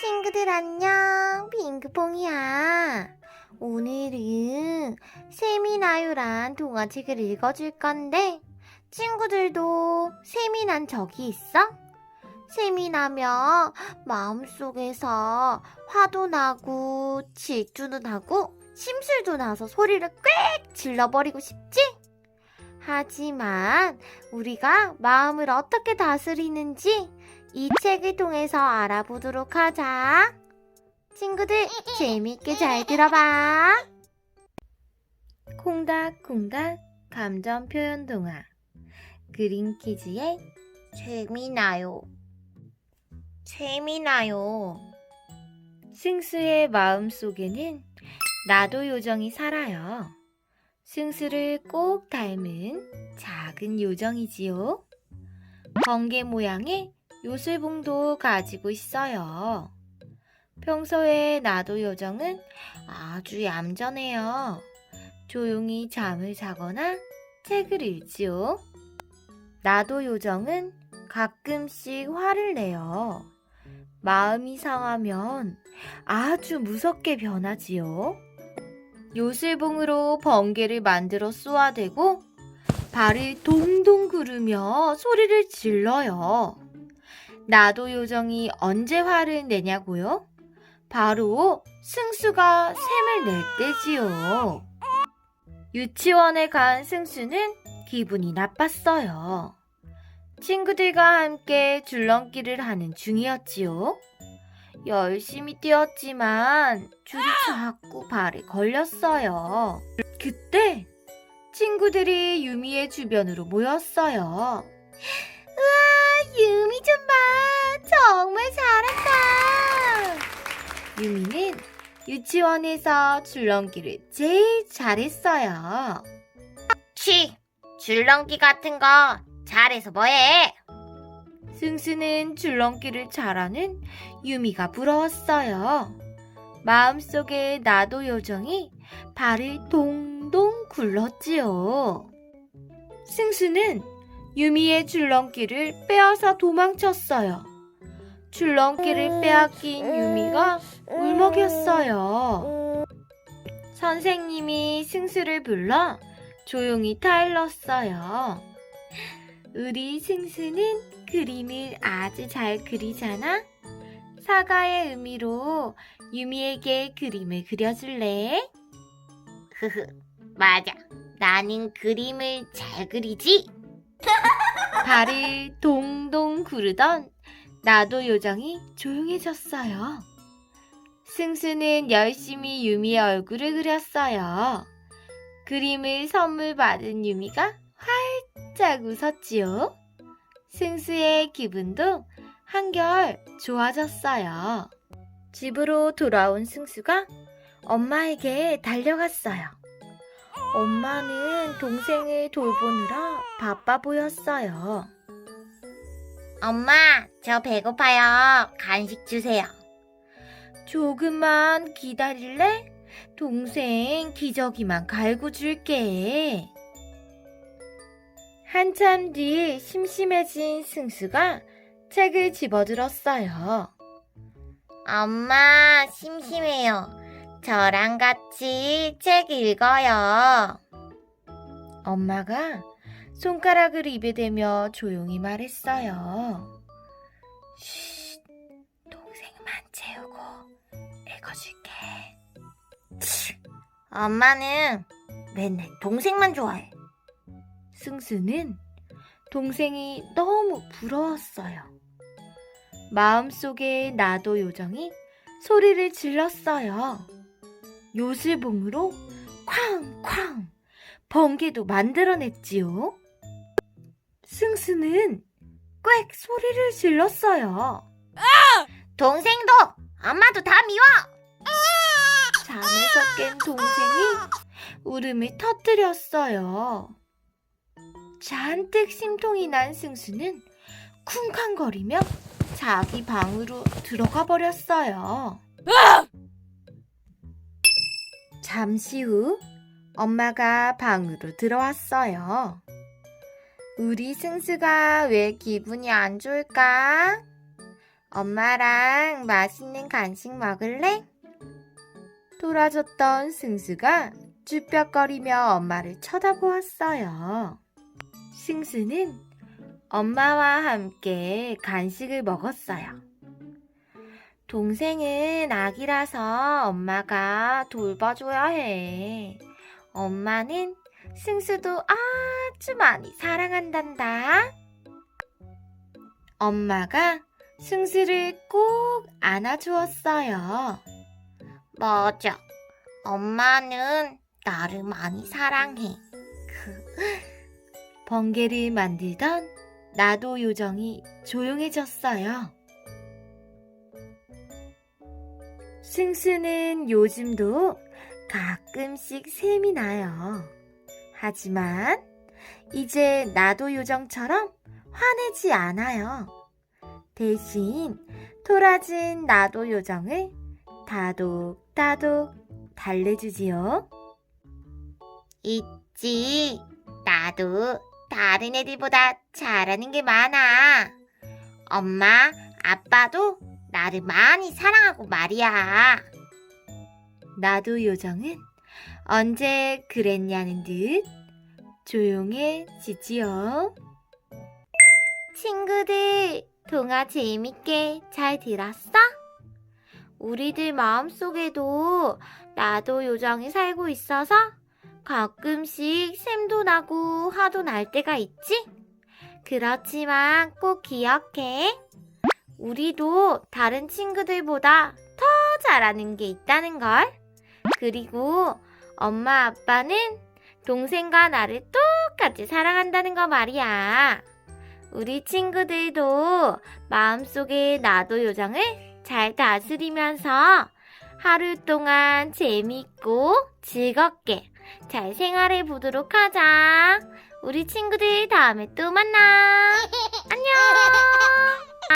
친구들 안녕. 핑크퐁이야. 오늘은 세미나유란 동화책을 읽어줄 건데 친구들도 세미난 적이 있어? 세미나면 마음속에서 화도 나고 질투도 나고 심술도 나서 소리를 꽥 질러버리고 싶지? 하지만 우리가 마음을 어떻게 다스리는지 이 책을 통해서 알아보도록 하자. 친구들 재밌게 잘 들어봐. 콩닥콩닥 감정 표현 동화 그린키즈의 재미나요. 재미나요. 승수의 마음 속에는 나도 요정이 살아요. 승수를 꼭 닮은 작은 요정이지요. 번개 모양의 요술봉도 가지고 있어요. 평소에 나도 요정은 아주 얌전해요. 조용히 잠을 자거나 책을 읽지요. 나도 요정은 가끔씩 화를 내요. 마음이 상하면 아주 무섭게 변하지요. 요술봉으로 번개를 만들어 쏘아대고 발을 동동 구르며 소리를 질러요. 나도 요정이 언제 화를 내냐고요? 바로 승수가 샘을 낼 때지요. 유치원에 간 승수는 기분이 나빴어요. 친구들과 함께 줄넘기를 하는 중이었지요. 열심히 뛰었지만 줄이 자꾸 발에 걸렸어요. 그때 친구들이 유미의 주변으로 모였어요. 우와, 유미 좀 봐. 정말 잘한다. 유미는 유치원에서 줄넘기를 제일 잘했어요. 치, 줄넘기 같은 거 잘해서 뭐해? 승수는 줄넘기를 잘하는 유미가 부러웠어요. 마음속에 나도 요정이 발을 동동 굴렀지요. 승수는 유미의 줄넘기를 빼앗아 도망쳤어요. 줄넘기를 빼앗긴 유미가 울먹였어요. 선생님이 승수를 불러 조용히 타일렀어요. 우리 승수는 그림을 아주 잘 그리잖아? 사과의 의미로 유미에게 그림을 그려줄래? 흐흐, 맞아. 나는 그림을 잘 그리지? 발을 동동 구르던 나도 요정이 조용해졌어요. 승수는 열심히 유미의 얼굴을 그렸어요. 그림을 선물 받은 유미가 활짝 웃었지요. 승수의 기분도 한결 좋아졌어요. 집으로 돌아온 승수가 엄마에게 달려갔어요. 엄마는 동생을 돌보느라 바빠 보였어요. 엄마, 저 배고파요. 간식 주세요. 조금만 기다릴래? 동생 기저귀만 갈고 줄게. 한참 뒤 심심해진 승수가 책을 집어들었어요. 엄마, 심심해요. 저랑 같이 책 읽어요. 엄마가 손가락을 입에 대며 조용히 말했어요. 쉿, 동생만 채우고 읽어줄게. 치, 엄마는 맨날 동생만 좋아해. 승수는 동생이 너무 부러웠어요. 마음속에 나도 요정이 소리를 질렀어요. 요술봉으로 쾅쾅 번개도 만들어냈지요. 승수는 꽥 소리를 질렀어요. 동생도 엄마도 다 미워. 잠에서 깬 동생이 울음을 터뜨렸어요. 잔뜩 심통이 난 승수는 쿵쾅거리며 자기 방으로 들어가 버렸어요. 잠시 후 엄마가 방으로 들어왔어요. 우리 승수가 왜 기분이 안 좋을까? 엄마랑 맛있는 간식 먹을래? 돌아졌던 승수가 쭈뼛거리며 엄마를 쳐다보았어요. 승수는 엄마와 함께 간식을 먹었어요. 동생은 아기라서 엄마가 돌봐줘야 해. 엄마는 승수도 아주 많이 사랑한단다. 엄마가 승수를 꼭 안아주었어요. 맞아. 엄마는 나를 많이 사랑해. 그, 번개를 만들던 나도 요정이 조용해졌어요. 승수는 요즘도 가끔씩 샘이 나요. 하지만 이제 나도 요정처럼 화내지 않아요. 대신 토라진 나도 요정을 다독다독 달래주지요. 있지. 나도 다른 애들보다 잘하는 게 많아. 엄마, 아빠도 나를 많이 사랑하고 말이야. 나도 요정은 언제 그랬냐는 듯 조용해지지요. 친구들, 동화 재밌게 잘 들었어? 우리들 마음속에도 나도 요정이 살고 있어서 가끔씩 샘도 나고 화도 날 때가 있지? 그렇지만 꼭 기억해. 우리도 다른 친구들보다 더 잘하는 게 있다는 걸. 그리고 엄마 아빠는 동생과 나를 똑같이 사랑한다는 거 말이야. 우리 친구들도 마음속에 나도 요정을 잘 다스리면서 하루 동안 재밌고 즐겁게 잘 생활해 보도록 하자. 우리 친구들 다음에 또 만나. 안녕.